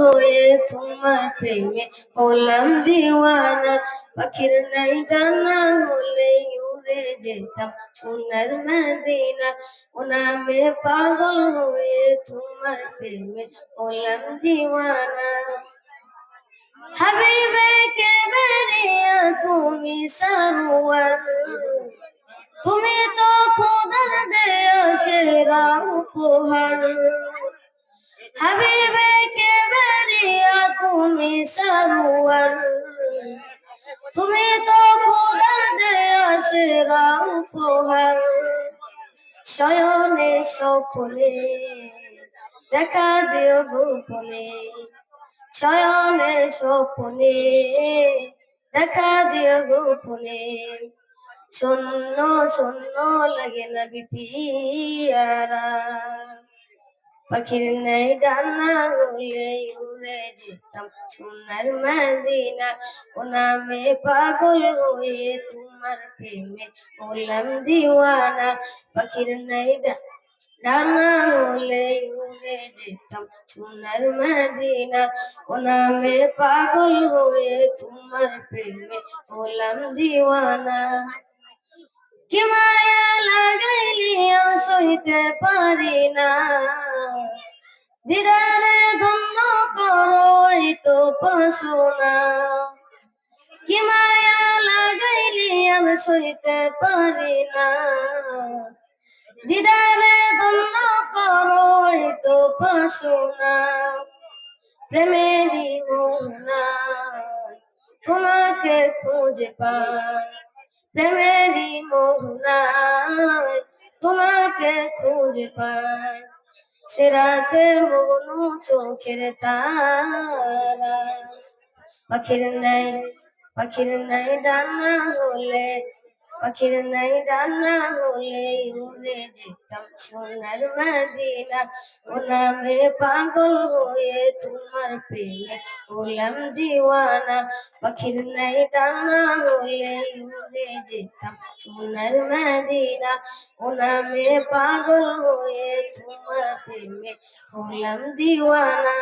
হয়ে তোমার প্রেমে হলাম দিওয়ানা। পাখির নাই ডানা হলে উড়ে যেতাম সোনার মদিনা। ও নামে পাগল হয়ে তোমার প্রেমে হলাম দিওয়ানা। হাবিবে কে বেরিয়া তুমি সারুয়ার? তুমি তো খোদার দেয়া সেরা উপহার। হাবিবে তুমি তো খোদার দেয়া সেরা উপহার। শয়নে সফলে দেখা দিও গোপনে। শয়নে স্বপনে দেখা দিও গোপনে। শূন্য শূন্য লাগে না বিপিয়ারা। পাখির নেই ডানা হলে উড়ে যেতাম সোনার মদিনা ও নামে পাগল হয়ে তোমার প্রেমে হলাম দিওয়ানা, পাখির নেই ডানা হলে উড়ে যেতাম, সোনার মদিনা ও নামে পাগল হয়ে তোমার প্রেমে হলাম দিওয়ানা। কি মায়া লাগাইলি সইতে পারি না। দিদারে ধন্য করো তো পাশোনা কি মায়া লাগাইলি আর সইতে পারি না। দিদারে ধন্য করো তো পাশোনা প্রেমেরই মোহনা তোমাকে খুঁজে পাই। প্রেমেরই মোহনায় তোমাকে খুঁজে পাই। সেরাতে মগ্ন চোখের তারা। পাখির নাই পাখির নাই ডানা হলে পাখির নাই ডানা হলে উড়ে যেতাম সোনার মদিনা। নামে পাগল হয়ে তোমার প্রেমে হলাম দিওয়ানা। পাখির নাই ডানা হলে উড়ে যেতাম সোনার মদিনা। নামে পাগল হয়ে তোমার প্রেমে হলাম দিওয়ানা।